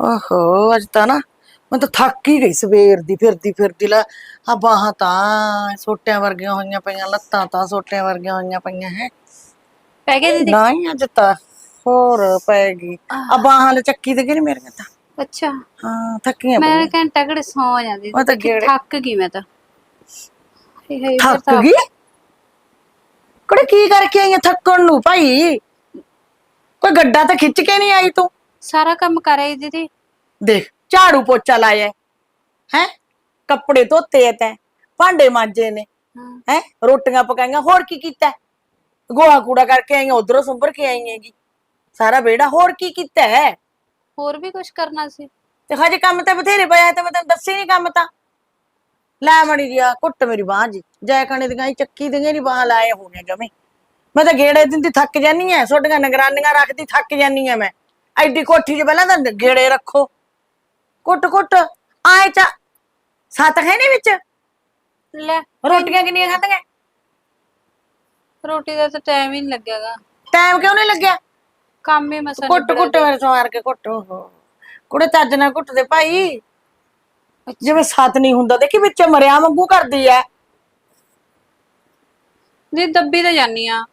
ਓਹੋ ਅੱਜ ਤਾਂ ਨਾ ਮੈਂ ਤਾਂ ਥੱਕ ਹੀ ਗਈ ਸਵੇਰ ਦੀ ਫਿਰਦੀ ਫਿਰਦੀ ਲੈ। ਆ ਬਾਹਾਂ ਤਾਂ ਸੋਟਿਆਂ ਵਰਗੀਆਂ ਹੋਈਆਂ ਪਈਆਂ ਲੱਤਾਂ ਤਾਂ ਸੋਟਿਆਂ ਵਰਗੀਆਂ ਹੋਈਆਂ ਪਈਆਂ ਹੈ। ਪੈ ਗਏ ਦੀਦੀ? ਨਹੀਂ ਅੱਜ ਤਾਂ ਹੋਰ ਪੈ ਗਈ। ਆ ਬਾਹਾਂ ਲੈ ਚੱਕੀ ਤੇ ਕਿ ਮੇਰੀਆਂ ਤਾਂ? ਅੱਛਾ। ਹਾਂ ਥੱਕੀਆਂ ਮੈਂ ਪਈਆਂ। ਘੰਟਾ ਘੜੇ ਸੌ ਜਾਂਦੀ ਉਹ ਤਾਂ ਦੇਖੀ ਗੇੜੇ- ਥੱਕ ਗਈ ਮੈਂ ਤਾਂ। ਹੇ ਹੇ ਥੱਕ ਗਈ? ਕੁੜੇ ਕੀ ਕਰਕੇ ਆਈ ਆਂ ਥੱਕਣ ਨੂੰ ਭਾਈ? ਕੋਈ ਗੱਡਾ ਤਾਂ ਖਿੱਚ ਕੇ ਨਹੀਂ ਆਈ ਤੂੰ? ਸਾਰਾ ਕੰਮ ਕਰ ਆਈ ਦੀਦੀ ਦੇਖ ਝਾੜੂ ਪੋਚਾ ਲਾਇਆ ਹੈ ਕੱਪੜੇ ਧੋਤੇ ਐ ਤੈਂ ਭਾਂਡੇ ਮਾਂਜੇ ਨੇ ਹਾਂ ਹੈ ਰੋਟੀਆਂ ਪਕਾਈਆਂ ਹੋਰ ਕੀ ਕੀਤਾ ਹੈ? ਗੋਹਾ ਕੂੜਾ ਕਰਕੇ ਆਈਆਂ ਉਧਰੋਂ ਸੁੰਬਰ ਕੇ ਆਈ ਹੈਗੀ ਸਾਰਾ ਵਿਹੜਾ ਹੋਰ ਕੀ ਕੀਤਾ ਹੈ? ਹੋਰ ਵੀ ਕੁਝ ਕਰਨਾ ਸੀ ਤੇ ਹਜੇ ਕੰਮ ਤਾਂ ਬਥੇਰੇ ਪਿਆ ਤੇ ਮੈਂ ਤੈਨੂੰ ਦੱਸੇ ਨਹੀਂ ਕੰਮ ਤਾਂ ਲੈ ਮਣੀ ਜੀ ਆ ਕੁੱਟ ਮੇਰੀ ਬਾਹ ਜੀ ਜੈ ਕਣੇ ਦੀਆਂ ਹੀ ਚੱਕੀ ਦੀਆਂ ਨਹੀਂ ਬਾਹ ਲਾਏ ਹੋਣੇ ਜਮੇ ਮੈਂ ਤਾਂ ਗੇੜੇ ਦਿੰਦੀ ਥੱਕ ਜਾਨੀ ਐ ਛੋਡੀਆਂ ਨਿਗਰਾਨੀਆਂ ਰੱਖਦੀ ਥੱਕ ਜਾਨੀ ਐ ਮੈਂ ਐਡੀ ਕੋਠੀ 'ਚ ਪਹਿਲਾਂ ਤਾਂ ਗੇੜੇ ਰੱਖੋ। ਕੁੱਟ ਕੁੱਟ। ਆਏ ਚਾ ਸੱਤ ਹੈ ਨਹੀਂ ਵਿੱਚ? ਲੈ ਰੋਟੀਆਂ ਕਿੰਨੀਆਂ ਖਾਧੀਆਂ? ਰੋਟੀ ਦਾ ਤਾਂ ਟਾਈਮ ਹੀ ਨਹੀਂ ਲੱਗਿਆਗਾ। ਟਾਈਮ ਕਿਉਂ ਨਹੀਂ ਲੱਗਿਆ? ਕੰਮ ਹੀ ਮਸਾ ਕੁੱਟ ਕੁੱਟ ਮੇਰੇ ਮਾਰ ਕੇ ਕੁੱਟ ਓਹੋ। ਕੁੜੇ ਚੱਜ ਨਾਲ ਕੁੱਟਦੇ ਭਾਈ। ਜਿਵੇਂ ਸੱਤ ਨਹੀਂ ਹੁੰਦਾ ਦੇਖੀ ਵਿੱਚ ਮਰਿਆ ਵਾਂਗੂ ਕਰਦੀ ਐ। ਦੀ ਦੱਬੀ ਤਾਂ ਜਾਨੀ ਆ।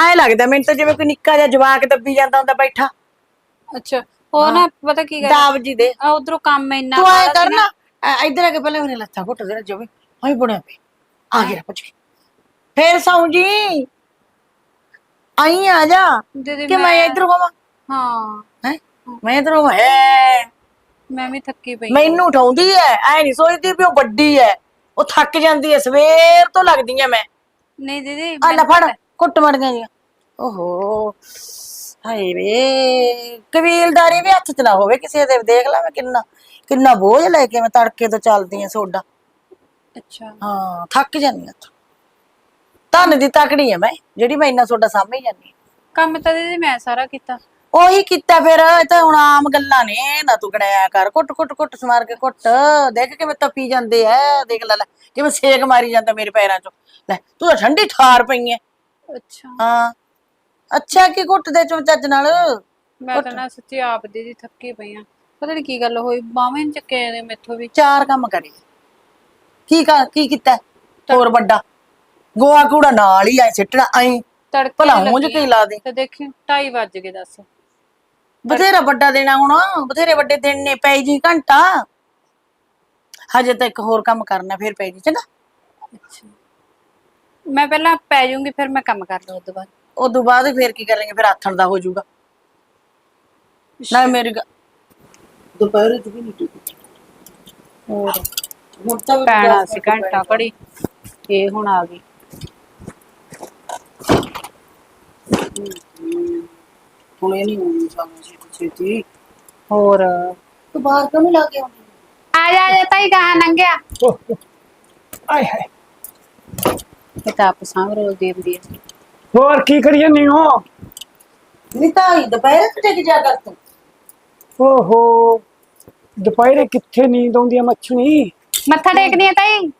ਐ ਲੱਗਦਾ ਮੈਨੂੰ ਤਾਂ ਜਿਵੇਂ ਕੋਈ ਨਿੱਕਾ ਜਿਹਾ ਜਵਾਕ ਦੱਬੀ ਜਾਂਦਾ ਹੁੰਦਾ ਬੈਠਾ। ਅੱਛਾ ਉਹ ਨਾ ਪਤਾ ਕੀ ਗੱਲ ਦਾਬ ਜੀ ਦੇ। ਆ ਉਧਰੋਂ ਕੰਮ ਇੰਨਾ ਤੂੰ ਐ ਕਰ ਨਾ। ਐ- ਇੱਧਰ ਆ ਕੇ ਪਹਿਲਾਂ ਮੇਰੇ ਲੱਤਾਂ ਘੁੱਟ ਦੇ ਨਾ ਜਵੇਂ ਹਾਂ ਬਣਿਆ ਪਈ ਆ ਗਿਆ ਪੁੱਛ ਕੇ। ਫੇਰ ਸੌਂ ਜੀ। ਆਈ ਆ ਜਾ ਦੀਦੀ ਕਿ ਮੈਂ ਇੱਧਰ ਹੋਵਾਂ ਹਾਂ। ਹੈ? ਮੈਂ ਇੱਧਰ ਹੋਵਾਂ ਹੈ? ਮੈਂ ਵੀ ਥੱਕੀ ਪਈ ਮੈਨੂੰ ਉਠਾਉਂਦੀ ਐ ਐ ਨਹੀਂ ਸੋਚਦੀ ਵੀ ਉਹ ਵੱਡੀ ਐ। ਉਹ ਥੱਕ ਜਾਂਦੀ ਐ ਸਵੇਰ ਤੋਂ ਲੱਗਦੀ ਐ ਮੈਂ। ਨਹੀਂ ਦੀਦੀ ਆ ਲੈ ਫੜ ਕੁੱਟ ਮੜ ਗਈਆਂ ਓਹੋ। ਹਾਏ ਵੇ ਕਬੀਲਦਾਰੀ ਵੀ ਹੱਥ ਚ ਨਾ ਹੋਵੇ ਕਿਸੇ ਦੇ ਦੇਖ ਲੈ ਮੈਂ ਕਿੰਨਾ ਕਿੰਨਾ ਬੋਝ ਲੈ ਕੇ ਮੈਂ ਤੜਕੇ ਤੋਂ ਚੱਲਦੀ ਆ ਸੋਡਾ। ਅੱਛਾ। ਹਾਂ ਥੱਕ ਜਾਂਦੀ ਆ ਧੰਨ ਦੀ ਤਕੜੀ ਆ ਮੈਂ ਜਿਹੜੀ ਮੈਂ ਇੰਨਾ ਸੋਡਾ ਸਾਹਮਣੇ ਜਾਂਦੀ। ਕੰਮ ਤਾਂ ਦੀਦੀ ਮੈਂ ਸਾਰਾ ਕੀਤਾ। ਉਹੀ ਕੀਤਾ ਫਿਰ ਇਹ ਤਾਂ ਹੁਣ ਆਮ ਗੱਲਾਂ ਨੇ ਨਾ ਤੂੰ ਗਣਿਆ ਕਰ ਕੁੱਟ ਕੁੱਟ ਕੁੱਟ ਸਮਾਰ ਕੇ ਕੁੱਟ। ਦੇਖ ਕਿਵੇਂ ਤਪੀ ਜਾਂਦੇ ਐ ਦੇਖ ਲੈ ਲੈ ਕਿਵੇਂ ਸੇਕ ਮਾਰੀ ਜਾਂਦਾ ਮੇਰੇ ਪੈਰਾਂ ਚੋਂ। ਲੈ ਤੂੰ ਤਾਂ ਠੰਡੀ ਠਾਰ ਪਈ ਐ ਅੱਛਾ। ਹਾਂ। ਅੱਛਾ ਕੀ ਕੁੱਟਦੇ ਚੋਂ ਚੱਜ ਨਾਲ? ਮੈਂ ਤਾਂ ਨਾ ਸੱਚੀ ਆਪ ਦੀਦੀ ਥੱਕੀ ਪਈ ਆ। ਪਤਾ ਨਹੀਂ ਕੀ ਗੱਲ ਹੋਈ ਬਾਵੇਂ ਨੀ ਚੱਕੇ ਨੇ ਮੈਥੋਂ ਵੀ। ਚਾਰ ਕੰਮ ਕਰੇ। ਕੀ ਕਰ ਕੀ ਕੀਤਾ? ਹੋਰ ਵੱਡਾ। ਗੋਆ ਕੂੜਾ ਨਾਲ ਹੀ ਐ ਸਿੱਟਣਾ ਐਂ ਤੜਕੇ ਭਲਾ ਨੀ ਲੱਗੀ ਕੀ ਲਾ ਦੇ। ਤੇ ਦੇਖੀ 2:30 ਵੱਜ ਗਏ ਦੱਸ। ਬਥੇਰਾ ਵੱਡਾ ਦੇਣਾ ਹੁਣ ਬਥੇਰੇ ਵੱਡੇ ਦਿਨ ਨੇ ਪੈ ਜੀ ਘੰਟਾ। ਹਜੇ ਤਾਂ ਇੱਕ ਹੋਰ ਕੰਮ ਕਰਨਾ ਫਿਰ ਪੈ ਜੀ ਚੰਗਾ। ਅੱਛਾ। ਮੈਂ ਪਹਿਲਾਂ ਪੈ ਜਾਊਂਗੀ ਫਿਰ ਮੈਂ ਕੰਮ ਕਰ ਲਵਾਂ ਉਸ ਤੋਂ ਬਾਅਦ। ਉਦੋਂ ਬਾਅਦ ਫਿਰ ਕੀ ਕਰਾਂਗੇ ਫਿਰ ਆਥਣ ਦਾ ਹੋ ਜਾਊਗਾ। ਨਾ ਮੇਰੀ ਗ- ਦੁਪਹਿਰੇ ਤੂੰ ਵੀ ਨਹੀਂ ਟੁੱਟੀ ਹੋਰ ਹੁਣ ਤਾਂ ਵੀ ਪੈਣਾ ਸੀ ਘੰਟਾ ਘੜੀ ਇਹ ਹੁਣ ਆ ਗਈ। ਹੁਣ ਇਹ ਨਹੀਂ ਹੋਣੀ ਸਾਨੂੰ ਛੇਤੀ ਛੇਤੀ। ਹੋਰ? ਤੂੰ ਬਾਹਰ ਕਿਉਂ ਲਾ ਕੇ ਆਉਂਦੀ? ਆ ਜਾ ਜਾ ਤਾਈ ਕਹਾਂ ਨੰਗਿਆ ਆਏ ਹਾਏ। ਇਹ ਤਾਂ ਆਪ ਸਾਂਭ ਰੋਜ਼ ਦੀ ਹੁੰਦੀ ਹੈ ਹੋਰ ਕੀ ਕਰੀਏ ਨਹੀਂ ਹੋ ਨਹੀਂ ਤਾਂ ਹੀ ਦੁਪਹਿਰੇ ਤੇ ਜਾ ਕਰ ਤੂੰ? ਓਹੋ ਦੁਪਹਿਰੇ ਕਿੱਥੇ ਨੀਂਦ ਆਉਂਦੀ ਆ ਮੱਛਣੀ ਮੱਥਾ ਟੇਕਣੀ ਹੈ ਤਾਈ?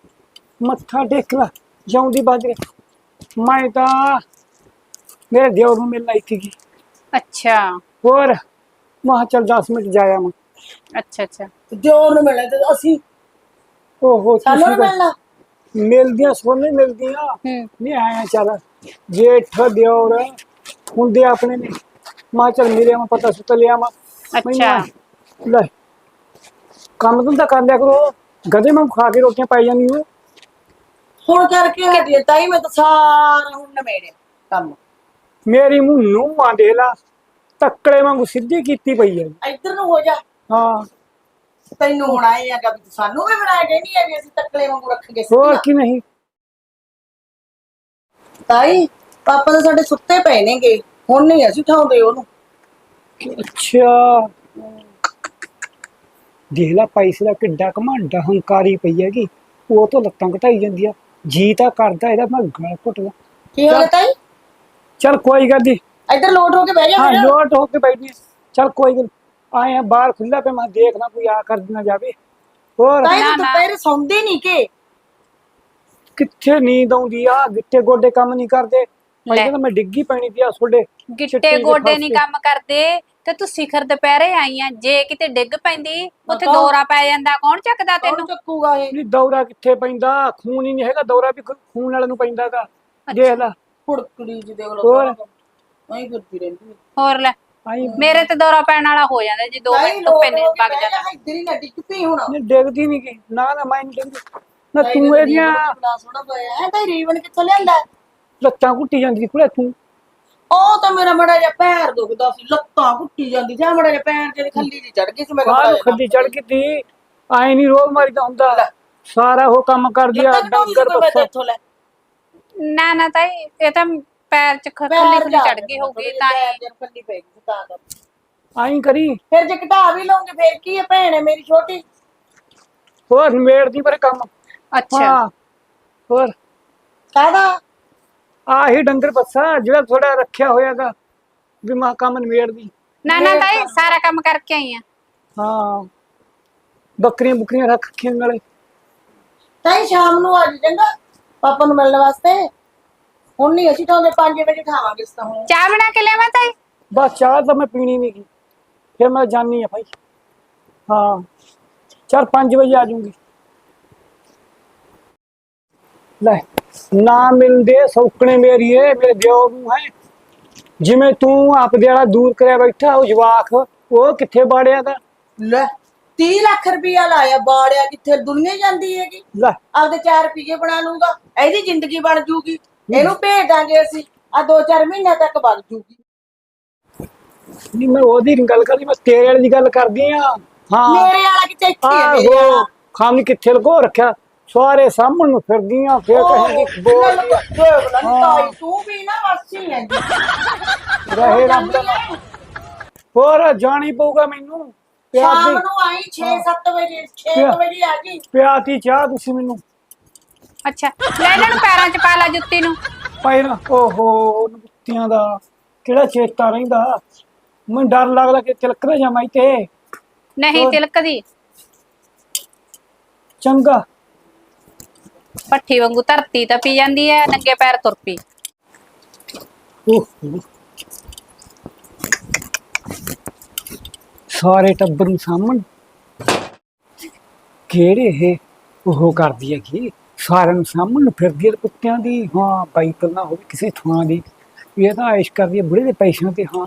ਮੱਥਾ ਟੇਕ ਲਾ ਜਾਉਂਦੀ ਬਾਜਰੇ। ਮੈਂ ਤਾਂ ਮੇਰੇ ਦਿਓਰ ਨੂੰ ਮਿਲਣਾ ਇੱਥੇ ਕੀ ਅੱਛਾ। ਹੋਰ ਮਾ ਚੱਲ 10 ਮਿੰਟ ਜਾਇਆ ਮੈਂ ਅੱਛਾ ਅੱਛਾ। ਦਿਓਰ ਨੂੰ ਮਿਲਣਾ ਤੇ ਅਸੀਂ ਓਹੋ ਸਾਨੂੰ ਤੁਸੀਂ ਮਿਲਣਾ? ਮਿਲਦੀਆਂ ਸੋਨੇ ਮਿਲਦੀਆਂ। ਹੂੰ। ਨਹੀਂ ਆਇਆ ਚੱਲ। ਜੇਠ ਦਿਓਰ ਹੁੰਦੇ ਆਪਣੇ ਨੇ। ਮਾ ਚੱਲ ਮਿਲਿਆ ਮੈਂ ਪਤਾ ਸੁੱਤ ਲਿਆ ਮੈਂ ਅੱਛਾ ਲੈ ਕੰਮ ਤੁਮ ਤਾਂ ਕਰ ਲਿਆ ਕਰੋ। ਗਧੇ ਮੈਂ ਖਾ ਕੇ ਰੋਟੀਆਂ ਪਾਈ ਜਾਂਦੀ ਹੋ ਹੁਣ ਕਰਕੇ ਹਟੀ ਤਾਈ ਮੈਂ ਤਾਂ ਸਾਰਾ ਹੁਣ ਨਮੇੜਿਆ ਕੰਮ। ਮੇਰੀ ਮੂੰਹ ਨੂੰ ਆ ਦੇ ਲਾ ਤੱਕੜੇ ਵਾਂਗੂ ਸਿੱਧੀ ਕੀਤੀ ਪਈ ਹੈ ਇੱਧਰ ਨੂੰ ਹੋ ਜਾ। ਹਾਂ। ਤੈਨੂੰ ਹੁਣ ਆਏ ਆ ਕਿ ਸਾਨੂੰ ਵੀ ਬਣਾਇਆ ਨਹੀਂ ਹੈ ਵੀ ਅਸੀਂ ਤੱਕਲੇ ਵਾਂਗੂ ਰੱਖਗੇ ਹੋਰ ਕੀ ਨਹੀਂ। ਤਾਈ ਪਾਪਾ ਤਾਂ ਸਾਡੇ ਸੁੱਤੇ ਪਏ ਨੇਗੇ ਹੁਣ ਨਹੀਂ ਅਸੀਂ ਉਠਾਉਂਦੇ ਉਹਨੂੰ। ਅੱਛਾ। ਦੇਖ ਲਾ ਪੈਸੇ ਦਾ ਕਿੱਡਾ ਘਮੰਡਾ ਹੰਕਾਰੀ ਪਈ ਹੈਗੀ ਉਹ ਤੋਂ ਲੱਤਾਂ ਘਟਾਈ ਜਾਂਦੀ ਆ। ਜੀ ਤਾਂ ਕਰਦਾ ਇਹਦਾ ਮੈਂ ਗਲ ਘੁੱਟਦਾ। ਕੀ ਹੋ ਗਿਆ ਤਾਈ? ਚੱਲ ਕੋਈ ਗੱਲ ਨਹੀਂ ਇੱਧਰ ਲੋਟ ਹੋ ਕੇ ਬਹਿ ਜਾ ਹਾਂ ਫਿਰ। ਲੋਟ ਹੋ ਕੇ ਬੈਠੀ ਚੱਲ ਕੋਈ ਗੱਲ ਆਏ ਆ ਬਾਹਰ ਖੁੱਲਾ ਪੇ ਮੈਂ ਦੇਖਣਾ ਕੋਈ ਆ ਕਰ ਨਾ ਜਾਵੇ। ਹੋਰ? ਤਾਈ ਨਾ, ਤੂੰ ਨਾ। ਦੁਪਹਿਰੇ ਸੌਂਦੇ ਨਹੀਂ ਕਿ? ਕਿੱਥੇ ਨੀਂਦ ਆਉਂਦੀ ਆ? ਗਿੱਟੇ ਗੋਡੇ ਕੰਮ ਨਹੀਂ ਕਰਦੇ। ਮੈਂ ਲੈ। ਕਹਿੰਦਾ ਮੈਂ ਡਿੱਗੀ ਪੈਣੀ ਪਿਆ ਤੁਹਾਡੇ ਗਿੱਟੇ ਜਿਹੀ ਗੋਡੇ ਨਹੀਂ। ਕੰਮ ਕਰਦੇ ਤੇ ਤੂੰ ਸਿਖਰ ਦੁਪਹਿਰੇ ਆਈ ਆ। ਜੇ ਕਿਤੇ ਡਿੱਗ ਪੈਂਦੀ ਉੱਥੇ? ਦੌਰਾ ਪੈ ਜਾਂਦਾ। ਕੌਣ ਚੱਕਦਾ ਕੌਣ ਤੈਨੂੰ? ਚੱਕੂਗਾ ਇਹ? ਨਹੀਂ ਦੌਰਾ ਕਿੱਥੇ ਪੈਂਦਾ? ਖੂਨ ਹੀ ਨਹੀਂ ਹੈਗਾ ਦੌਰਾ ਵੀ ਖੂ- ਖੂਨ ਵਾਲੇ ਨੂੰ ਪੈਂਦਾਗਾ ਦੇਖ ਲੈ। ਫੁੜਕੜੀ ਜੀ ਦੇਖ ਲੋ ਹੋਰ? ਨਹੀਂ ਫਿਰਦੀ ਰਹਿੰਦੀ ਹੋਰ ਲੈ। ਮੇਰੇ ਤੇ ਦੌਰਾ ਪੈਣ ਵਾਲਾ ਹੋ ਜਾਂਦਾ ਜੇ 2 ਮਿੰਟ ਧੁੱਪੇ ਨੇ ਵਗ ਜਾਂਦਾ। ਇੱਧਰ ਹੀ ਨਾ ਡਿੱਗ ਪਈ ਹੁਣ। ਨਹੀਂ ਡਿੱਗਦੀ ਨਹੀਂ ਕਿ ਨਾ ਨਾ ਮੈਂ ਨਹੀਂ ਡਿੱਗਦੀ। ਨਾ ਤੂੰ ਇਹਦੀਆਂ ਬੜਾ ਸੋਹਣਾ ਪਿਆ ਹੈ। ਤਾਂ ਰੀਵਨ ਕਿੱਥੋਂ ਲਿਆਂਦਾ ਲੱਤਾਂ ਘੁੱਟੀ ਜਾਂਦੀ ਕੁੜੇ ਤੂੰ। ਉਹ ਤਾਂ ਮੇਰਾ ਮੜਾ ਜਿਹਾ ਪੈਰ ਦੁਖਦਾ ਸੀ ਲੱਤਾਂ ਘੁੱਟੀ ਜਾਂਦੀ ਸੀ। ਮੜਾ ਜਿਹਾ ਪੈਰ ਜਿਹਦੀ ਖੱਲੀ ਦੀ ਚੜ ਗਈ ਸੀ ਮੈਂ ਕਿਹਾ ਬਾਹਰ ਖੱਡੀ ਚੜ ਕੇ ਤੀ। ਆਏ ਨਹੀਂ ਰੋਗ ਮਾਰੀ ਤਾਂ ਹੁੰਦਾ ਸਾਰਾ ਉਹ ਕੰਮ ਕਰਦੀ ਆ ਜਿਹਾ ਲੱਤਾਂ ਡੰਗਰ ਲੈ। ਨਾ ਨਾ ਤਾਈ ਇਹ ਤਾਂ ਪੈਰ ਚ ਖ- ਖੱਲੀ ਖੁੱਲੀ ਚੜ ਗਈ ਹੋਊਗੀ ਤਾਂ ਹੀ ਖੱਲੀ ਪੈ ਗਈ ਤਾਂ ਕਰਕੇ। ਆਈ ਕਰੀ। ਫਿਰ ਜੇ ਘਟਾ ਵੀ ਲਵਾਂਗੇ ਫਿਰ ਕੀ ਹੈ ਭੈਣ ਹੈ ਮੇਰੀ ਛੋਟੀ? ਹੋਰ ਨਿਮੇੜਦੀ ਪਰ ਕੰਮ। ਅੱਛਾ। ਹਾਂ ਹੋਰ। ਕਾਹਦਾ? ਆਹੀ ਡੰਗਰ ਬੱਸਾ ਜਿਹੜਾ ਥੋੜਾ ਰੱਖਿਆ ਹੋਇਆਗਾ ਵੀ ਮਾ ਕੰਮ ਨਿਮੇੜਦੀ। ਨਾ ਨਾ ਤਾਈ ਸਾਰਾ ਕੰਮ ਕਰਕੇ ਆਈ ਆ। ਹਾਂ। ਬੱਕਰੀਆਂ ਬੁਕਰੀਆਂ ਰੱਖ ਰੱਖੀਆਂ ਨਾਲੇ। ਤਾਂ ਹੀ ਸ਼ਾਮ ਨੂੰ ਆ ਜੀ ਚੰਗਾ। ਪਾਪਾ ਨੂੰ ਮਿਲਣ ਵਾਸਤੇ। ਹੁਣ ਨਹੀਂ ਅਸੀਂ ਤਾਂ 5 ਵਜੇ ਖਾਵਾਂਗੇ ਇਸ ਤਾਂ ਹੁਣ। ਚਾਹ ਬਣਾ ਕੇ ਲਿਆਵਾਂ ਤਾਈ? ਬਸ ਚਾਹ ਤਾਂ ਮੈਂ ਪੀਣੀ ਨਹੀਂ ਗੀ ਫਿਰ ਮੈਂ ਜਾਣੀ ਆ ਭਾਈ। ਹਾਂ। ਚਾਰ 5 ਵਜੇ ਆ ਜਾਊਂਗੀ। ਲੈ ਨਾ ਮਿਲਦੇ ਸੌਕਣੇ ਮੇਰੀਏ ਮੇਰੇ ਦਿਓ ਨੂੰ ਹੈ। ਜਿਵੇਂ ਤੂੰ ਆਪਦੇ ਵਾਲਾ ਦੂਰ ਕਰਿਆ ਬੈਠਾ ਉਹ ਜਵਾਕ ਉਹ ਕਿੱਥੇ ਬਾੜਿਆ ਦਾ? ਲੈ 30 ਲੱਖ ਰੁਪਇਆ ਲਾਇਆ ਬਾੜਿਆ ਕਿੱਥੇ? ਦੁਨੀਆ ਜਾਂਦੀ ਹੈਗੀ। ਲੈ। ਆਪਦੇ 4 ਰੁਪਏ ਬਣਾ ਲੂੰਗਾ ਇਹਦੀ ਜ਼ਿੰਦਗੀ ਬਣ ਜੂਗੀ। ਇਹਨੂੰ ਭੇਜ ਦਾਂਗੇ ਅਸੀਂ ਆ 2-4 ਮਹੀਨਿਆਂ ਤੱਕ ਬਣ ਜੂਗੀ। ਨਹੀਂ ਮੈਂ ਉਹਦੀ ਨੀ ਗੱਲ ਕਰਦੀ ਮੈਂ ਤੇਰੇ ਵਾਲੀ ਦੀ ਗੱਲ ਕਰਦੀ ਆ। ਹਾਂ। ਮੇਰੇ ਵਾਲਾ ਕਿਤੇ ਇੱਥੇ ਹੀ ਮੇਰੇ ਆਹੋ ਵਾਲਾ? ਖਾਮੀ ਕਿੱਥੇ ਲਗੋ ਰੱਖਿਆ? ਸਾਰੇ ਸਾਹਮਣ ਨੂੰ ਫਿਰਦੀਆਂ ਫਿਰ ਕਹੇਗੀ ਬੋਲ। ਤਾਈ ਤੂੰ ਵੀ ਨਾ ਵਾਸੀ ਹੈ ਰਹੇ ਰੱਬ ਦਾ। ਹੋਰ ਜਾਣੀ ਪਊਗਾ ਮੈਨੂੰ। ਪਿਆ ਸ਼ਾਮ ਨੂੰ ਆਈ 6-7 ਵਜੇ 6 ਵਜੇ ਆ ਗਈ। ਪਿਆਤੀ ਚਾਹ ਤੁਸੀਂ ਮੈਨੂੰ। ਅੱਛਾ ਲੈ ਇਹਨਾਂ ਨੂੰ ਪੈਰਾਂ 'ਚ ਪਾ ਲਾ ਜੁੱਤੀ ਨੂੰ। ਪਹਿਲਾਂ ਓਹੋ ਕੁੱਤਿਆਂ ਦਾ ਕਿਹੜਾ ਚੇਤਾ ਰਹਿੰਦਾ? ਮੈਨੂੰ ਡਰ ਲੱਗਦਾ ਕਿ ਤਿਲਕ ਨਾ ਜਾਵਾਂ ਤੇ ਨਹੀਂ ਤਿਲਕਦੀ। ਚੰਗਾ। ਪੱਠੀ ਵਾਂਗੂ ਧਰਤੀ ਤਾਂ ਪੀ ਜਾਂਦੀ ਐ ਨੰਗੇ ਪੈਰ ਤੁਰ ਪਈ ਓਹੋ। ਸਾਰੇ ਟੱਬਰ ਨੂੰ ਸਾਹਮਣ। ਕਿਹੜੇ ਇਹ ਉਹ ਕਰਦੀ ਹੈ ਕਿ ਸਾਰਿਆਂ ਨੂੰ ਸਾਹਮਣ ਫਿਰਦੀ ਹੈ ਕੁੱਤਿਆਂ ਦੀ ਹਾਂ ਬਾਈਕਲ ਨਾ ਹੋਵੇ ਕਿਸੇ ਥਾਂ ਦੀ। ਇਹ ਤਾਂ ਐਸ਼ ਕਰਦੀ ਹੈ ਬੁੜੇ ਦੇ ਪੈਸਿਆਂ ਤੇ ਹਾਂ।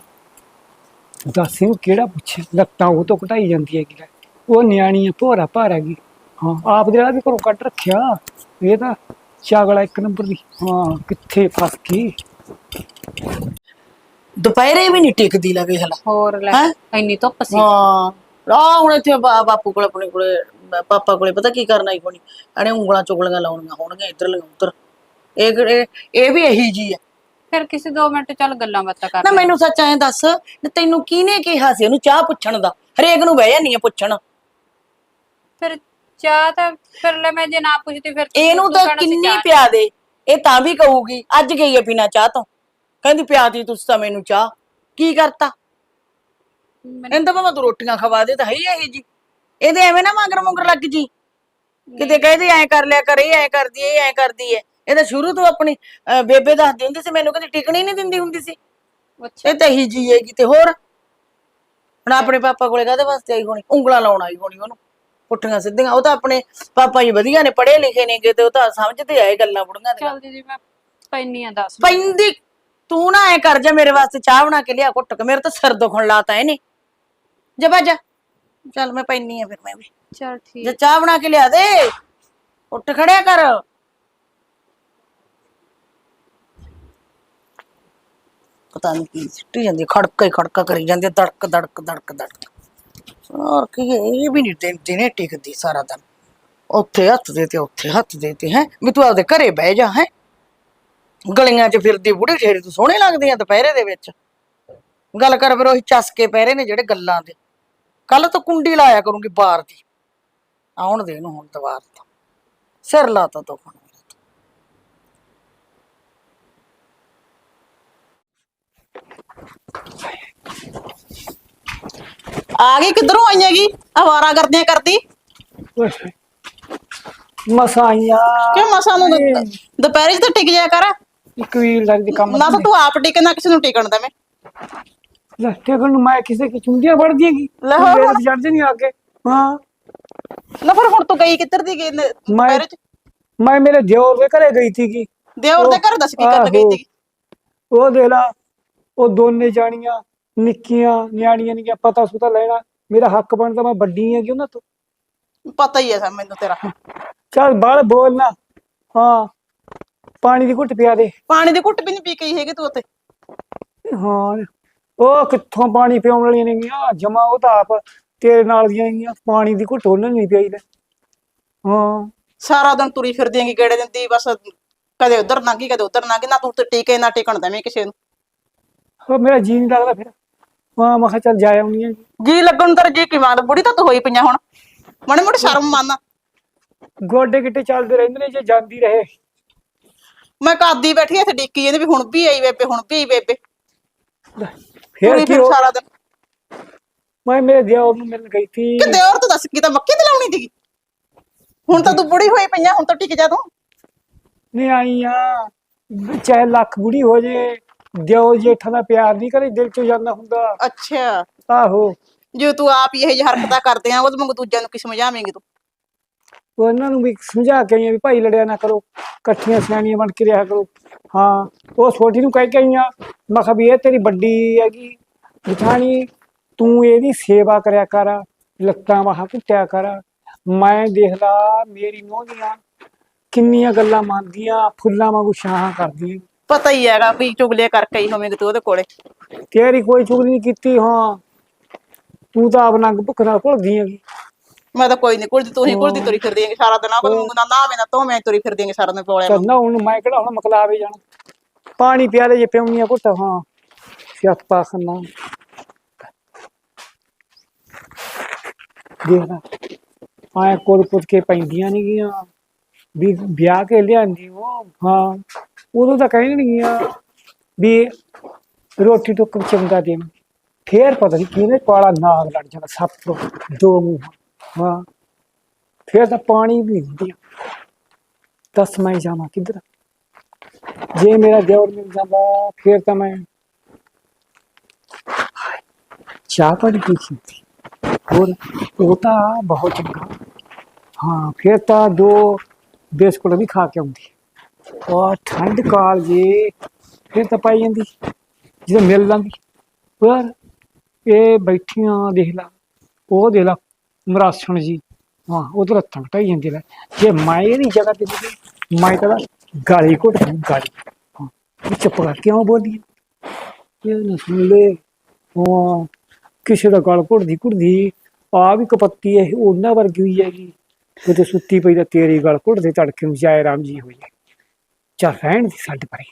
ਦੱਸ ਇਹਨੂੰ ਕਿਹੜਾ ਪੁੱਛੇ ਲੱਤਾਂ ਉਹ ਤੋਂ ਘਟਾਈ ਜਾਂਦੀ ਹੈ ਕਿ ਉਹ ਨਿਆਣੀ ਹੈ ਭੋਰਾ ਭਾਰ ਹੈਗੀ। ਹਾਂ ਆਪ ਦੇ ਵਾਲਾ ਵੀ ਘਰੋਂ ਕੱਢ ਰੱਖਿਆ। ਇਹ ਤਾਂ ਚਾਗਲਾ ਇੱਕ ਨੰਬਰ ਦੀ ਹਾਂ ਕਿੱਥੇ ਫਸ ਗਈ। ਦੁਪਹਿਰੇ ਵੀ ਨਹੀਂ ਟਿਕਦੀ ਲੱਗੇ ਹਲਾ। ਹੋਰ ਲੈ ਹੈਂ? ਇੰਨੀ ਧੁੱਪ ਸੀ। ਹਾਂ ਆ ਹੁਣ ਇੱਥੇ ਬਾ- ਬਾਪੂ ਕੋਲ ਆਪਣੇ ਕੋਲੇ ਪਾਪਾ ਕੋਲੇ ਪਤਾ ਕੀ ਕਰਨਾ ਹੀ ਹੋਣੀ? ਇਹਨੇ ਉਂਗਲਾਂ ਚੁਗਲੀਆਂ ਲਾਉਣੀਆਂ ਹੋਣਗੀਆਂ ਇੱਧਰ ਲਗਾ ਉੱਧਰ। ਇਹ ਕਿਹੜੇ- ਇਹ ਵੀ ਇਹੀ ਜੀ ਆ। ਫਿਰ ਕਿਸੇ 2 ਮਿੰਟ ਚੱਲ ਗੱਲਾਂ ਬਾਤਾਂ ਕਰ ਨਾ ਮੈਨੂੰ ਸੱਚ ਐਂ ਦੱਸ ਵੀ ਤੈਨੂੰ ਕਿਹਨੇ ਕਿਹਾ ਸੀ ਉਹਨੂੰ ਚਾਹ ਪੁੱਛਣ ਦਾ? ਹਰੇਕ ਨੂੰ ਬਹਿ ਜਾਂਦੀ ਆ ਪੁੱਛਣ। ਫਿਰ ਚਾਹ ਤਾਂ ਫਿਰ ਲੈ ਮੈਂ ਜੇ ਨਾ ਪੁੱਛਦੀ ਫਿਰ ਇਹਨੂੰ ਤੂੰ ਕਿੰਨੀ ਪਿਆ ਦੇ ਇਹ ਤਾਂ ਵੀ ਕਹੂਗੀ ਅੱਜ ਗਈ ਹੈ ਬਿਨਾ ਚਾਹ ਤੋਂ। ਕਹਿੰਦੀ ਪਿਆਤੀ ਤੁਸੀਂ ਤਾਂ ਮੈਨੂੰ ਚਾਹ। ਕੀ ਕਰਤਾ? ਮੈਨੂੰ- ਇਹਨੂੰ ਤਾਂ ਭਾਵੇਂ ਤੂੰ ਰੋਟੀਆਂ ਖਵਾ ਦੇ ਤਾਂ ਹੈ ਹੀ ਇਹ ਜੀ ਇਹਦੇ ਐਵੇਂ ਨਾ ਮਗਰ ਮਗਰ ਲੱਗ ਜੀ। ਕਿਤੇ ਕਹਦੇ ਐ ਕਰ ਲਿਆ ਕਰ ਐ ਕਰਦੀ ਐ ਐ ਕਰਦੀ ਐ ਇਹ ਤਾਂ ਸ਼ੁਰੂ ਤੋਂ ਆਪਣੀ ਅਹ, ਬੇਬੇ ਦੱਸਦੀ ਹੁੰਦੀ ਸੀ ਮੈਨੂੰ ਕਹਿੰਦੀ ਟਿਕਣੀ ਨਹੀਂ ਦਿੰਦੀ ਹੁੰਦੀ ਸੀ। ਅੱਛਾ। ਇਹ ਤਾਂ ਇਹੀ ਜੀ ਹੈਗੀ ਤੇ ਹੋਰ। ਹੁਣ ਆਪਣੇ ਪਾਪਾ ਕੋਲੇ ਕਾਹਦੇ ਵਾਸਤੇ ਆਈ ਹੋਣੀ? ਉਂਗਲਾਂ ਲਾਉਣ ਆਈ ਹੋਣੀ ਉਹਨੂੰ। ਪੁੱਠੀਆਂ ਸਿੱਧੀਆਂ ਉਹ ਤਾਂ ਆਪਣੇ ਪਾਪਾ ਜੀ ਵਧੀਆ ਨੇ ਪੜ੍ਹੇ ਲਿਖੇ ਨੇਗੇ ਤੇ ਉਹ ਤਾਂ ਸਮਝਦੇ ਆਏ ਗੱਲਾਂ ਬੁੜੀਆਂ ਦੀਆਂ। ਚੱਲ ਦੀਦੀ ਮੈਂ ਪੈਣੀ ਆ 10 ਪੈਂਦੀ। ਤੂੰ ਨਾ ਐ ਕਰ ਜਾ ਮੇਰੇ ਵਾਸਤੇ ਚਾਹ ਬਣਾ ਕੇ ਲਿਆ ਘੁੱਟ ਕੇ ਮੇਰੇ ਤਾਂ ਸਿਰ ਦੁਖਣ ਲਾਤਾ ਇਹਨੇ। ਜਾ ਬਾਜਾ ਚੱਲ ਮੈਂ ਪੈਣੀ ਆ ਫਿਰ ਮੈਂ ਵੀ। ਚੱਲ ਠੀਕ। ਜੇ ਚਾਹ ਬਣਾ ਕੇ ਲਿਆ ਦੇ ਉੱਠ ਖੜਿਆ ਕਰ। ਪਤਾ ਨਹੀਂ ਕੀ ਸਿੱਟੀ ਜਾਂਦੀ ਖੜਕਾ ਹੀ ਖੜਕਾ ਕਰੀ ਜਾਂਦੀ ਆ, ਧੜਕ ਧੜਕ ਧੜਕ ਧੜਕ। ਔਰ ਕੀ ਹੈ, ਇਹ ਵੀ ਨਹੀਂ ਦਿਨ ਦਿਨੇ ਟਿਕਦੀ ਸਾਰਾ ਦਿਨ। ਉੱਥੇ ਹੱਥ ਦੇ ਤੇ ਉੱਥੇ ਹੱਥ ਦੇ ਤੇ ਹੈ। ਵੀ ਤੂੰ ਆਪਦੇ ਘਰੇ ਬਹਿ ਜਾ ਹੈ। ਗਲੀਆਂ 'ਚ ਫਿਰਦੀ ਬੁੜੇ ਠੇਰੇ ਤੂੰ ਸੋਹਣੇ ਲੱਗਦੇ ਆ ਦੁਪਹਿਰੇ ਦੇ ਵਿੱਚ। ਗੱਲ ਕਰ ਫਿਰ ਉਹੀ ਚਸਕੇ ਪਹਿਰੇ ਨੇ ਜਿਹੜੇ ਗੱਲਾਂ ਦੇ। ਕੱਲ ਤਾਂ ਕੁੰਡੀ ਲਾਇਆ ਕਰੂੰਗੀ ਬਾਹਰ ਦੀ। ਆਉਣ ਦੇ ਇਹਨੂੰ ਹੁਣ ਦਵਾਰ ਤੋਂ। ਸਿਰ ਲਾਤਾ ਤੋ ਹੁਣ ਆ ਗਈ ਕਿੱਧਰੋਂ ਆਈ ਹੈਗੀ? ਆਵਾਰਾ ਕਰਦਿਆਂ ਕਰਦੀ। ਮਸਾਈਆਂ ਕਿਉਂ ਮਸਾਂ ਨੂੰ ਦ- ਦੁਪਹਿਰੇ 'ਚ ਤਾਂ ਟਿਕ ਜਾਇਆ ਕਰ। ਇੱਕ ਵੀ ਲੱਗਦੀ ਕੰਮ ਨਾ ਤਾਂ ਤੂੰ ਆਪ ਟਿਕੇ ਨਾ ਕਿਸੇ ਨੂੰ ਟਿਕਣ ਦੇਵੇਂ। ਲੈ ਟੇਕਣ ਨੂੰ ਮੈਂ ਕਿਸੇ ਕੀ ਚੁੰਡੀਆਂ ਵੜ ਦੀਏਗੀ ਲੈ ਹੋਰ। ਮੇਰੇ ਤੇ ਚੜ ਨਹੀਂ ਅੱਗੇ ਹਾਂ। ਨਾ ਫਿਰ ਹੁਣ ਤੂੰ ਗਈ ਕਿੱਧਰ ਦੀ ਗਈ? ਨੇ- ਮੈਂ ਦੁਪਹਿਰੇ ਚ ਮੈਂ ਮੇਰੇ ਦਿਓਰ ਦੇ ਘਰੇ ਗਈ ਸੀਗੀ ਦਿਓਰ ਦੇ ਘਰ ਦੱਸ ਕੀ ਕਰਨ ਗਈ ਆਹੋ। ਸੀ? ਉਹ ਦੇਖ ਲਾ ਉਹ ਦੋਨੇ ਜਾਣੀਆਂ ਨਿੱਕੀਆਂ ਨਿਆਣੀਆਂ ਨਹੀਂ ਪਤਾ ਸੁਤਾ ਲੈਣਾ। ਮੇਰਾ ਹੱਕ ਬਣਦਾ ਮੈਂ ਵੱਡੀ ਹੈਗੀ ਉਹਨਾਂ ਤੋਂ? ਪਤਾ ਹੀ ਹੈ ਸਾ ਮੈਨੂੰ ਤੇਰਾ। ਚੱਲ ਬਾਹਰ ਬੋਲ ਨਾ। ਹਾਂ। ਪਾਣੀ ਦੀ ਘੁੱਟ ਪਿਆ ਦੇ। ਪਾਣੀ ਦੀ ਘੁੱਟ ਵੀ ਨਹੀਂ ਪੀ ਕੇ ਆਈ ਹੈਗੀ ਤੂੰ ਉੱਥੇ। ਹਾਂ। ਉਹ ਕਿੱਥੋਂ ਪਾਣੀ ਪਿਆਉਣ ਵਾਲੀਆਂ ਨੇ ਗੀਆਂ? ਜਮਾ ਉਹ ਤਾਂ ਆਪ ਤੇਰੇ ਨਾਲ ਦੀਆਂ ਗੀਆਂ। ਪਾਣੀ ਦੀ ਉਹਨਾਂ ਨੂੰ ਨਹੀਂ ਪਿਆਈ ਲੈ ਹਾਂ। ਸਾਰਾ ਦਿਨ ਤੁਰੀ ਫਿਰਦੀ ਹੈਗੀ ਗੇੜੇ ਦਿੰਦੀ ਬਸ ਕਦੇ ਉਧਰ ਲੰਘੀ ਕਦੇ ਉਧਰ ਲੰਘੀ। ਨਾ ਤੂੰ ਤੇ ਟੀਕੇ ਨਾ ਟਿਕਣ ਦੇਵੇਂ ਕਿਸੇ ਨੂੰ। ਉਹ ਮੇਰਾ ਜੀ ਨਹੀਂ ਲੱਗਦਾ ਫਿਰ। ਹਾਂ ਮੈਂ ਕਿਹਾ ਚੱਲ ਜਾ ਆਉਣੀ ਹੈ ਜੀ ਲੱਗਣ ਤੇਰਾ ਜੀ ਕੀ ਮੰਗਦਾ ਬੁੜੀ ਤਾਂ ਤੂੰ ਹੋਈ ਪਈਆਂ ਹੁਣ। ਮਣੇ ਮੋੜੀ ਸ਼ਰਮ ਮੰਨ। ਗੋਡੇ ਗਿੱਟੇ ਚੱਲਦੇ ਰਹਿੰਦੇ ਨੇ ਜੇ ਜਾਂਦੀ ਰਹੇ। ਮੈਂ ਕਾਦੀ ਬੈਠੀ ਇੱਥੇ ਡਿੱਕੀ ਜਾਂਦੀ ਵੀ ਹੁਣ ਵੀ ਆਈ ਬੇਬੇ ਹੁਣ ਵੀ ਆਈ ਬੇਬੇ। ਲੈ, ਫਿਰ ਤੁਰੀ ਕੀ ਫਿਰ ਹੋ ਸਾਰਾ ਦਿਨ ਮੈਂ ਮੇਰੇ ਦਿਓਰ ਨੂੰ ਮਿਲਣ ਗਈ ਸੀ। ਕਿ ਦਿਓਰ ਤੂੰ ਦੱਸ ਕੀ ਤਾਂ ਮੱਕੀ ਤੇ ਲਾਉਣੀ ਸੀਗੀ? ਹੁਣ ਤਾਂ ਤੂੰ ਬੁੜੀ ਹੋਈ ਪਈਆਂ ਹੁਣ ਤਾਂ ਟਿਕ ਜਾ ਤੂੰ। ਨਹੀਂ ਆਈਆਂ ਚਾਹੇ ਲੱਖ ਬੁੜੀ ਹੋ ਜੇ ਦਿਓ ਜੇਠਾਂ ਦਾ ਪਿਆਰ ਨਹੀਂ ਕਰੇ ਦਿਲ ਚੋਂ ਜਾਂਦਾ ਹੁੰਦਾ। ਅੱਛਾ। ਆਹੋ। ਜੇ ਤੂੰ ਆਪ ਹੀ ਇਹ ਜਿਹੀ ਹਰਕਤਾਂ ਕਰਦੇ ਆ ਉਹਦੇ ਵਾਂਗੂ ਦੂਜਿਆਂ ਨੂੰ ਕੀ ਸਮਝਾਵੇਂਗੀ ਤੂੰ? ਉਹ ਉਹਨਾਂ ਨੂੰ ਵੀ ਸਮਝਾ ਕੇ ਆਈਆਂ ਵੀ ਭਾਈ ਲੜਿਆ ਨਾ ਕਰੋ ਇਕੱਠੀਆਂ ਸਿਆਣੀਆਂ ਬਣ ਕੇ ਰਿਹਾ ਕਰੋ। ਹਾਂ ਉਹ ਛੋਟੀ ਨੂੰ ਕਹਿ ਕੇ ਆਈਆਂ ਮੈਂ ਕਿਹਾ ਵੀ ਇਹ ਤੇਰੀ ਵੱਡੀ ਹੈਗੀ। ਜਠਾਣੀ ਤੂੰ ਇਹਦੀ ਸੇਵਾ ਕਰਿਆ ਕਰ ਲੱਤਾਂ ਬਾਹਾਂ ਘੁੱਟਿਆ ਕਰ। ਮੈਂ ਦੇਖ ਲਾ ਮੇਰੀ ਨੂੰਹ ਦੀਆਂ ਕਿੰਨੀਆਂ ਗੱਲਾਂ ਮੰਨਦੀਆਂ ਫੁੱਲਾਂ ਵਾਂਗੂ ਛਾਹਾਂ ਕਰਦੀਆਂ ਪਤਾ ਹੀ ਹੈਗਾ ਵੀ ਚੁਗਲੀਆਂ ਕਰਕੇ ਹੀ ਹੋਵੇਂਗੀ ਤੂੰ ਉਹਦੇ ਕੋਲੇ। ਤੇਰੀ ਕੋਈ ਚੁਗਲੀ ਨਹੀਂ ਕੀਤੀ ਹਾਂ। ਤੂੰ ਤਾਂ ਆਪ ਨੰਗ ਭੁੱਖ ਨਾਲ ਘੁਲਦੀ ਹੈਗੀ। ਮੈਂ ਤਾਂ ਕੋਈ ਨਹੀਂ ਕੁਲਦੀ ਤੂੰ ਹੀ ਕੁਲਦੀ ਤੁਰੀ ਫਿਰਦੀ ਹੈਗੀ ਸਾਰਾ ਦਿਨ ਉਹਦੇ ਵਾਂਗੂ ਨਾ ਨਾ ਮੈਂ ਨਾ ਤੂੰ ਮੈਂ ਤੁਰੀ ਫਿਰਦੀ ਹੈਗੀ ਸਾਰਾ ਦਿਨ ਪੋਲਿਆ ਕਰਨਾ ਹੁਣ ਮੈਂ ਕਿਹੜਾ ਹੁਣ ਮਕਲਾਵੇ ਜਾਣਾ। ਪਾਣੀ ਪਿਆਲੇ ਜੇ ਪਿਉਣੀਆਂ ਘੁੱਟ ਹਾਂ। ਸਿਆਪਾ ਖੰਨਾ। ਦੇਖ ਲੈ ਆਏ ਕੋਲ ਪੁੱਤ ਕੇ ਪੈਂਦੀਆਂ ਨਹੀਂ ਗੀਆਂ। ਵੀ ਵਿਆਹ ਕੇ ਲਿਆਂਦੀ ਉਹ ਹਾਂ। ਉਦੋਂ ਤਾਂ ਕਹਿ ਨਹੀਂ ਗੀਆਂ ਵੀ ਰੋਟੀ ਟੁੱਕ ਚੰਗਾ ਦੇ ਫੇਰ ਪਤਾ ਨਹੀਂ ਕਿਹਨੇ ਕਾਲਾ ਨਾਗ ਲੜ ਜਾਣਾ ਸੱਪ ਦੋ ਮੂੰਹ। ਹਾਂ। ਫੇਰ ਤਾਂ ਪਾਣੀ ਵੀ ਨਹੀਂ ਦਿੰਦੀਆਂ। ਦੱਸ ਮੈਂ ਜਾਵਾਂ ਕਿੱਧਰ? ਜੇ ਮੇਰਾ ਦਿਓਰ ਮਿਲ ਜਾਂਦਾ, ਫਿਰ ਤਾਂ ਮੈਂ ਚਾਹ ਪਾਣੀ ਪੀ ਸੀ ਹੋਰ, ਉਹ ਤਾਂ ਬਹੁਤ ਚੰਗਾ। ਹਾਂ, ਫੇਰ ਤਾਂ ਦੋ ਬਿਸਕੁਟ ਵੀ ਖਾ ਕੇ ਆਉਂਦੀ। ਔਰ ਠੰਡ ਕਾਲ ਜੇ, ਫਿਰ ਤਾਂ ਪਾਈ ਜਾਂਦੀ। ਜਦੋਂ ਮਿਲ ਜਾਂਦੀ। ਪਰ ਇਹ ਬੈਠੀਆਂ, ਦੇਖ ਲਾ। ਉਹ ਦੇਖ ਲਾ ਮਰਾਸਣ ਜੀ। ਹਾਂ, ਉਧਰ ਹੱਥਾਂ ਟਾਈ ਜਾਂਦੀ ਲੈ। ਜੇ ਮੈਂ ਇਹਦੀ ਜਗ੍ਹਾ ਤੇ ਹੁੰਦੀ ਮੈਂ ਤਾਂ ਗਾਲੀ ਘੁੱਟ ਦੂੰ ਗਾਲੀ। ਹਾਂ, ਇਹ ਚੁੱਪ ਕਰ ਕਿਉਂ ਬੋਲੀ ਇਹ ਨਾ ਸੁਣ ਲੈ। ਹਾਂ, ਕਿਸੇ ਦਾ ਗਲ ਘੁੱਟਦੀ ਘੁੱਟਦੀ ਆ ਵੀ ਕਪੱਤੀ ਹੈ ਉਹਨਾਂ ਵਰਗੀ ਹੋਈ ਹੈਗੀ। ਕਿਤੇ ਸੁੱਤੀ ਪਈ ਤਾਂ ਤੇਰੀ ਗਲ ਘੁੱਟਦੇ ਤੜਕੇ ਨੂੰ ਜਾਏ ਰਾਮ ਜੀ ਹੋਈ ਹੈ। ਚੱਲ ਰਹਿਣ ਦੀ ਛੱਡ ਪਰੇ।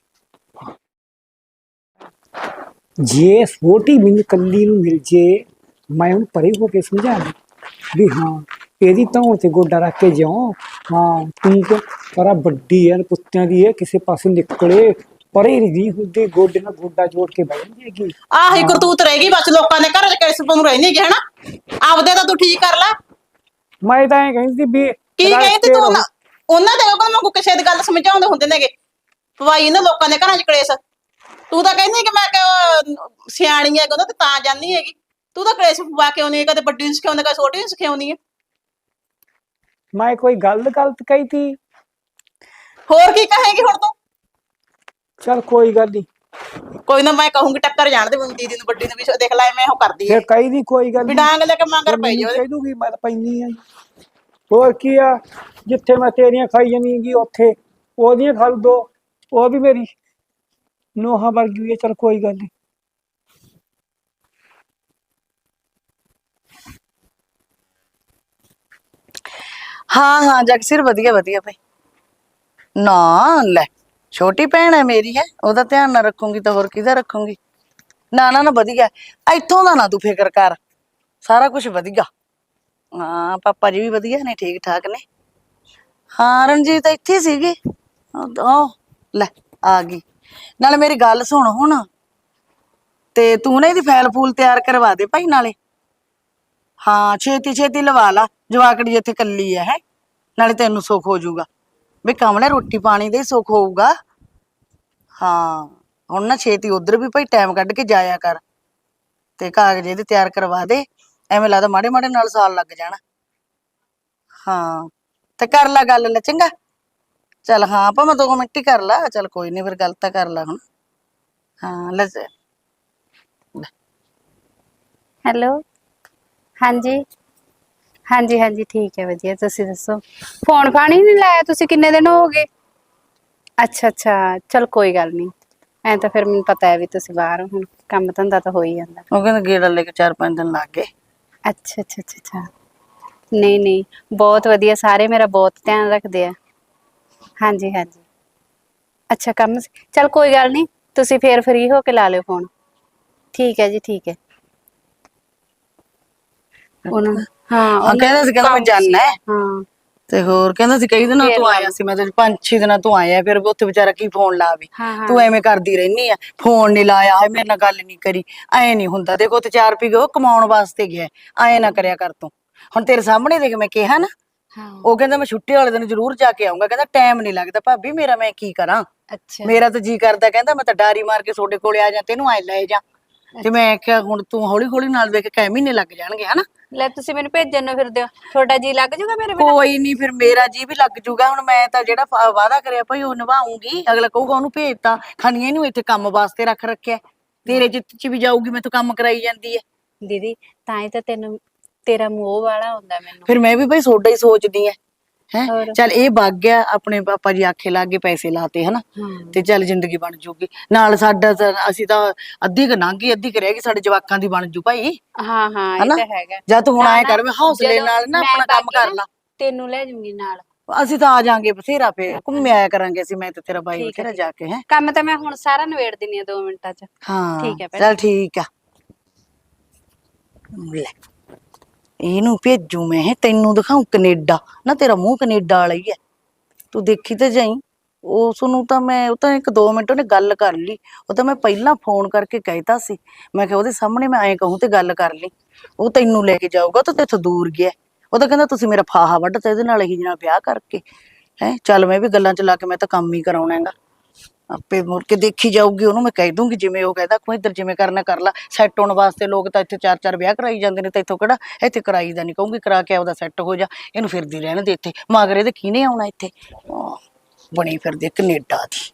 ਜੇ ਛੋਟੀ ਮੈਨੂੰ ਕੱਲੀ ਨੂੰ ਮਿਲ ਜੇ, ਮੈਂ ਉਹਨੂੰ ਪਰੇ ਹੋ ਕੇ ਸਮਝਾ ਦੂੰ। ਵੀ ਹਾਂ ਇਹਦੀ ਧੌਣ ਤੇ ਗੋਡਾ ਰੱਖ ਕੇ ਜਿਉ। ਹਾਂ ਤੂੰ ਕਿ ਪਰ ਵੱਡੀ ਹੈ ਕੁੱਤਿਆਂ ਦੀ ਹੈ ਕਿਸੇ ਪਾਸੇ ਨਿਕਲੇ। ਪਰੇ ਨਹੀਂ ਹੁੰਦੀ ਗੋਡੇ ਨਾਲ ਗੋਡਾ ਜੋੜ ਕੇ ਬਹਿ ਜਾਂਦੀ ਹੈਗੀ। ਆਹੀ ਕਰਤੂਤ ਰਹਿ ਗਈ ਬਸ ਲੋਕਾਂ ਦੇ ਘਰ ਚ ਕੇਸ ਨੂੰ ਰਹਿਣੀ ਹੈਗੀ ਹਨਾ? ਆਪਦੇ ਤਾਂ ਤੂੰ ਠੀਕ ਕਰ ਲੈ। ਮੈਂ ਤਾਂ ਇਹ ਕਹਿੰਦੀ ਵੀ ਕੀ ਕਹਿੰਦੀ ਤੂੰ। ਉਹਨਾਂ ਦੇ ਕੋਲ ਮੰਗੂ ਕਿਸੇ ਦੀ ਗੱਲ ਸਮਝਾਉਂਦੇ ਹੁੰਦੇ ਨੇਗੇ? ਪਵਾਈ ਨਾ ਲੋਕਾਂ ਦੇ ਘਰਾਂ ਚ ਕਲੇਸ਼। ਤੂੰ ਤਾਂ ਕਹਿੰਦੀ ਕਿ ਮੈਂ ਕਿ ਸਿਆਣੀ ਹੈ ਕਹਿੰਦਾ ਤੇ ਤਾਂ ਜਾਨੀ ਹੈਗੀ। ਤੂੰ ਤਾਂ ਕਲੇਸ਼ ਪਵਾ ਕੇ ਆਉਣੀ ਹੈ ਕਦੇ ਵੱਡੀ ਨੂੰ ਸਿਖਾਉਂਦਾ ਕਦੇ ਛੋਟੀ ਨੂੰ ਸਿਖਾਉਂਦੀ ਹੈ ਮੈਂ ਕੋਈ ਗੱਲ ਗਲਤ ਕਹੀ ਤੀ? ਹੋਰ ਕੀ ਕਹੇਗੀ ਹੁਣ ਤੂੰ? ਚਲ ਕੋਈ ਗੱਲ ਨਹੀਂ ਕੋਈ ਨਾ ਮੈਂ ਕਹੂੰਗੀ ਟੱਕਰ ਜਾਣ ਦੇ ਮੈਨੂੰ ਦੀਦੀ ਨੂੰ ਵੱਡੀ ਨੂੰ ਵੀ ਦੇਖ ਲੈ ਮੈਂ ਉਹ ਕਰਦੀ ਹੈ ਫਿਰ ਕਹੀ ਦੀ ਕੋਈ ਗੱਲ ਵੀ ਨੀ। ਡਾਂਗ ਲੈ ਕੇ ਮੰਗਰ ਮੈਨੂੰ ਜਾਓ। ਕਹਿ ਦੂਗੀ ਮੈਂ ਤਾਂ ਪੈਣੀ ਆ। ਹੋਰ ਕੀ ਆ? ਜਿੱਥੇ ਮੈਂ ਤੇਰੀਆਂ ਖਾਈ ਜਾਂਦੀ ਹੈਗੀ ਉੱਥੇ ਉਹਦੀਆਂ ਖਾ ਲਓ ਦੋ। ਉਹ ਵੀ ਮੇਰੀ ਨੋਹਾਂ ਵਰਗੀ ਹੋਈ ਚਲ ਕੋਈ ਗੱਲ ਨਹੀਂ ਹਾਂ ਹਾਂ ਜਗਸਿਰ ਵਧੀਆ ਵਧੀਆ ਭਾਈ ਨਾ, ਲੈ, ਛੋਟੀ ਭੈਣ ਹੈ ਮੇਰੀ ਹੈ, ਉਹਦਾ ਧਿਆਨ ਨਾ ਰੱਖੂੰਗੀ ਤਾਂ ਹੋਰ ਕਿਹਦਾ ਰੱਖੂੰਗੀ? ਨਾ ਨਾ ਨਾ, ਵਧੀਆ। ਇੱਥੋਂ ਦਾ ਨਾ ਤੂੰ ਫਿਕਰ ਕਰ। ਸਾਰਾ ਕੁਝ ਵਧੀਆ। ਹਾਂ, ਪਾਪਾ ਜੀ ਵੀ ਵਧੀਆ ਨੇ ਠੀਕ ਠਾਕ ਨੇ। ਹਾਂ, ਰਣਜੀਤ ਇੱਥੇ ਸੀਗੀ। ਉਹ ਲੈ, ਆ ਗਈ। ਨਾਲੇ ਮੇਰੀ ਗੱਲ ਸੁਣ ਹੁਣ। ਤੇ ਤੂੰ ਨਾ ਇਹਦੀ ਫਾਈਲ ਫੂਲ ਤਿਆਰ ਕਰਵਾ ਦੇ ਭਾਈ ਨਾਲੇ। ਹਾਂ, ਛੇਤੀ ਛੇਤੀ ਲਵਾ ਲਾ। ਜਵਾਕੜੀ ਇੱਥੇ ਕੱਲੀ ਹੈ ਹੈ। ਨਾਲੇ ਤੈਨੂੰ ਸੁੱਖ ਹੋ ਜਾਊਗਾ। ਵੀ ਕਮਲੇ ਰੋਟੀ ਪਾਣੀ ਦਾ ਹੀ ਸੁੱਖ ਹੋਊਗਾ। ਹਾਂ, ਹੁਣ ਨਾ ਛੇਤੀ ਉਧਰ ਵੀ ਭਾਈ ਟਾਈਮ ਕੱਢ ਕੇ ਜਾਇਆ ਕਰ। ਤੇ ਕਾਗਜ਼ ਇਹਦੇ ਤਿਆਰ ਕਰਵਾ ਦੇ। ਐਵੇਂ ਲੱਗਦਾ ਮਾੜੇ ਮਾੜੇ ਨਾਲ ਸਾਲ ਲੱਗ ਜਾਣਾ। ਹਾਂ, ਤੇ ਕਰ ਲੈ ਗੱਲ ਲੈ, ਚੰਗਾ। ਚਲ ਹਾਂ ਭਾਵੇਂ ਦੋ ਮਿੰਟ ਹੀ ਕਰ ਲਾ। ਚਲ ਕੋਈ ਨਹੀਂ ਫਿਰ ਗੱਲ ਤਾਂ ਕਰ ਲਾ ਹੁਣ। ਹਾਂ, ਲੈ ਹੈਲੋ। ਹਾਂਜੀ। ਹਾਂਜੀ ਹਾਂਜੀ ਠੀਕ ਹੈ ਵਧੀਆ ਤੁਸੀਂ ਦੱਸੋ? ਫੋਨ ਫਾਣੀ ਨਹੀਂ ਲਾਇਆ ਤੁਸੀਂ ਕਿੰਨੇ ਦਿਨ ਹੋ ਗਏ? ਅੱਛਾ ਅੱਛਾ ਚਲ ਕੋਈ ਗੱਲ ਨਹੀਂ ਐ ਤਾਂ ਫਿਰ ਮੈਨੂੰ ਪਤਾ ਹੈ ਵੀ ਤੁਸੀਂ ਬਾਹਰ ਹੋ ਹੁਣ ਕੰਮ ਧੰਦਾ ਤਾਂ ਹੋ ਹੀ ਜਾਂਦਾ। ਉਹ ਕਹਿੰਦਾ ਗੇੜਾ ਲੈ ਕੇ ਚਾਰ ਪੰਜ ਦਿਨ ਲੱਗ ਗਏ। ਅੱਛਾ ਅੱਛਾ ਅੱਛਾ ਅੱਛਾ। ਨਹੀਂ ਨਹੀਂ ਬਹੁਤ ਵਧੀਆ ਸਾਰੇ ਮੇਰਾ ਬਹੁਤ ਧਿਆਨ ਰੱਖਦੇ ਆ। ਹਾਂਜੀ ਹਾਂਜੀ। ਅੱਛਾ ਕੰਮ ਚਲ ਕੋਈ ਗੱਲ ਨਹੀਂ ਤੁਸੀਂ ਫੇਰ ਫ੍ਰੀ ਹੋ ਕੇ ਲਾ ਲਿਓ ਫੋਨ। ਠੀਕ ਹੈ ਜੀ ਠੀਕ ਹੈ। ਉਹਨਾਂ ਹਾਂ ਕਹਿੰਦਾ ਸੀ ਕਹਿੰਦਾ ਮੈਂ। ਜਾਣਾ ਹੈ। ਹਾਂ। ਤੇ ਹੋਰ ਕਹਿੰਦਾ ਸੀ ਕਈ ਦਿਨਾਂ ਤੂੰ ਲਾ ਆਇਆ ਸੀ ਮੈਂ ਤੇ ਪੰਜ ਛੇ ਦਿਨਾਂ ਤੂੰ ਆਇਆ ਫਿਰ ਉੱਥੇ ਵਿਚਾਰਾ ਕੀ ਫੋਨ ਲਾਵੇ ਹਾਂ ਹਾਂ। ਤੂੰ ਐਵੇਂ ਕਰਦੀ ਰਹਿਨੀ ਆ ਫੋਨ ਨਹੀਂ ਲਾਇਆ ਹਾਏ ਮੇਰੇ ਨਾਲ ਗੱਲ ਨਹੀਂ ਕਰੀ ਐ ਨਹੀਂ ਹੁੰਦਾ। ਦੇਖੋ ਤੇ ਚਾਰ ਪੀ ਉਹ ਕਮਾਉਣ ਵਾਸਤੇ ਗਿਆ ਐ ਨਾ ਕਰਿਆ ਕਰ ਤੂੰ। ਹੁਣ ਤੇਰੇ ਸਾਹਮਣੇ ਦੇਖ ਮੈਂ ਕਿਹਾ ਨਾ ਉਹ ਕਹਿੰਦਾ ਮੈਂ ਛੁੱਟੀ ਵਾਲੇ ਦਿਨ ਜ਼ਰੂਰ ਜਾ ਕੇ ਆਉਂਗਾ ਕਹਿੰਦਾ ਟਾਈਮ ਨਹੀਂ ਲੱਗਦਾ ਭਾਬੀ ਮੇਰਾ ਮੈਂ ਕੀ ਕਰਾਂ? ਅੱਛਾ। ਮੇਰਾ ਤਾਂ ਜੀ ਕਰਦਾ ਕਹਿੰਦਾ ਮੈਂ ਤਾਂ ਡਾਰੀ ਮਾਰ ਕੇ ਤੁਹਾਡੇ ਕੋਲੇ ਆ ਜਾ ਤੈਨੂੰ ਐ ਲੈ ਜਾ। ਤੇ ਮੈਂ ਕਿਹਾ ਹੁਣ ਤੂੰ ਹੌਲੀ ਹੌਲੀ ਨਾਲ ਵੇਖ ਕੈ ਮਹੀਨੇ ਲੱਗ ਜਾਣਗੇ ਹਨਾ? ਲੈ ਤੁਸੀਂ ਮੈਨੂੰ ਭੇਜਣ ਨੂੰ ਫਿਰਦੇ ਹੋ। ਤੁਹਾਡਾ ਜੀ ਲੱਗ ਜਾਊਗਾ ਮੇਰੇ ਬਿਨਾਂ? ਕੋਈ ਨਹੀਂ ਫਿਰ ਮੇਰਾ ਜੀ ਵੀ ਲੱਗ ਜੂਗਾ। ਹੁਣ ਮੈਂ ਤਾਂ ਜਿਹੜਾ ਫ- ਵਾਅਦਾ ਕਰਿਆ ਭਾਈ ਉਹ ਨਿਭਾਉਂਗੀ। ਅਗਲਾ ਕਹੂਗਾ ਉਹਨੂੰ ਭੇਜਤਾ। ਖਣੀਆਂ ਨੂੰ ਇੱਥੇ ਕੰਮ ਵਾਸਤੇ ਰੱਖ ਰੱਖਿਆ। ਤੇਰੇ ਜਿੱਤ ਚ ਵੀ ਜਾਊਗੀ ਮੈਂ ਤਾਂ ਕੰਮ ਕਰਾਈ ਜਾਂਦੀ ਹੈ ਦੀਦੀ ਤਾਂ ਹੀ ਤਾਂ ਤੈਨੂੰ ਤੇਰਾ ਮੋਹ ਵਾਲਾ ਹੁੰਦਾ ਮੈਨੂੰ। ਫਿਰ ਮੈਂ ਵੀ ਭਾਈ ਸੋਡਾ ਹੀ ਸੋਚਦੀ ਐ। ਹੈ। ਚੱਲ ਇਹ ਵਗ ਗਿਆ ਆਪਣੇ ਪਾਪਾ ਜੀ ਆਖੇ ਲੱਗ ਪੈਸੇ ਲਾਤੇ ਹਨਾ? ਤੇ ਚੱਲ ਜ਼ਿੰਦਗੀ ਬਣ ਜੂਗੀ। ਨਾਲ ਸਾਡਾ ਤਾਂ ਅਸੀਂ ਤਾਂ ਅੱਧੀ ਕ ਅੱਧੀ ਕ ਰਹਿ ਗਈ ਸਾਡੇ ਜਵਾਕਾਂ ਦੀ ਬਣ ਜੂ ਭਾਈ। ਹਾਂ ਹਾਂ ਇਹ ਹਨਾ? ਤਾਂ ਹੈਗਾ। ਜਾਂ ਤੂੰ ਹੁਣ ਐ ਕਰ ਵੀ ਹੌਸਲੇ ਜਦੋਂ ਨਾਲ ਨਾ ਮੈਂ ਆਪਣਾ ਕੰਮ ਬਾਕੀ ਕਰ ਲਾ। ਤੈਨੂੰ ਲੈ ਜੂੰਗੀ ਨਾਲ। ਅਸੀਂ ਤਾਂ ਆ ਜਾਾਂਗੇ ਬਥੇਰਾ ਫੇ ਘੁੰਮੇ ਆਇਆ ਕਰਾਂਗੇ ਅਸੀਂ ਮੈਂ ਤੇ ਤੇਰਾ ਬਾਈ ਠੀਕ ਹੈ, ਬਥੇਰਾ ਠੀਕ ਜਾ ਕੇ ਹੈ? ਕੰਮ ਤਾਂ ਮੈਂ ਹੁਣ ਸਾਰਾ ਨਵੇੜ ਦਿੰਨੀ ਆ 2 ਮਿੰਟਾਂ 'ਚ। ਹਾਂ ਠੀਕ ਹੈ ਭੈਣ। ਚੱਲ ਠੀਕ ਆ। ਲੈ। ਇਹਨੂੰ ਭੇਜੂ ਮੈਂ ਇਹ, ਤੈਨੂੰ ਦਿਖਾਉ ਕੈਨੇਡਾ। ਨਾ ਤੇਰਾ ਮੂੰਹ ਕੈਨੇਡਾ ਵਾਲਾ ਹੀ ਹੈ। ਤੂੰ ਦੇਖੀ ਤੇ ਜਾਈ। ਉਸ ਨੂੰ ਤਾਂ ਮੈਂ ਉਹ ਤਾਂ ਇੱਕ ਦੋ ਮਿੰਟ ਉਹਨੇ ਗੱਲ ਕਰ ਲਈ। ਉਹ ਤਾਂ ਮੈਂ ਪਹਿਲਾਂ ਫੋਨ ਕਰਕੇ ਕਹਿਤਾ ਸੀ। ਮੈਂ ਕਿਹਾ ਉਹਦੇ ਸਾਹਮਣੇ ਮੈਂ ਐਂ ਕਹੂੰ ਤੇ ਗੱਲ ਕਰ ਲਈ। ਉਹ ਤੈਨੂੰ ਲੈ ਕੇ ਜਾਊਗਾ ਉਹ ਤਾਂ ਤੇਥੋਂ ਦੂਰ ਗਿਆ। ਉਹ ਤਾਂ ਕਹਿੰਦਾ ਤੁਸੀਂ ਮੇਰਾ ਫਾਹਾ ਵੱਢ ਤੇ ਇਹਦੇ ਨਾਲ ਹੀ ਜਨਾ ਵਿਆਹ ਕਰਕੇ। ਹੈ ਚੱਲ ਮੈਂ ਵੀ ਗੱਲਾਂ ਚ ਲਾ ਕੇ ਮੈਂ ਤਾਂ ਕੰਮ ਹੀ ਕਰਾਉਣਾ ਹੈਗਾ। ਆਪੇ ਮੁੜ ਕੇ ਦੇਖੀ ਜਾਊਗੀ ਉਹਨੂੰ ਮੈਂ ਕਹਿ ਦੂੰਗੀ ਜਿਵੇਂ ਉਹ ਕਹਿੰਦਾ ਕੋਈ ਇੱਧਰ ਜਿਵੇਂ ਕਰਨਾ ਕਰ ਲਾ। ਸੈੱਟ ਹੋਣ ਵਾਸਤੇ ਲੋਕ ਤਾਂ ਇੱਥੇ ਚਾਰ ਚਾਰ ਵਿਆਹ ਕਰਾਈ ਜਾਂਦੇ ਨੇ ਤੇ ਇੱਥੋਂ ਕਿਹੜਾ ਇੱਥੇ ਕਰਾਈਦਾ ਨਹੀਂ ਕਹੂੰਗੀ ਕਰਾ ਕੇ ਆਪਦਾ ਸੈੱਟ ਹੋ ਜਾ ਇਹਨੂੰ ਫਿਰਦੀ ਰਹਿਣ ਦੇ ਇੱਥੇ। ਮਗਰ ਇਹਦੇ ਕਿਹਨੇ ਆਉਣਾ ਇੱਥੇ? ਆਹ, ਬਣੀ ਫਿਰਦੀ ਕੈਨੇਡਾ ਦੀ।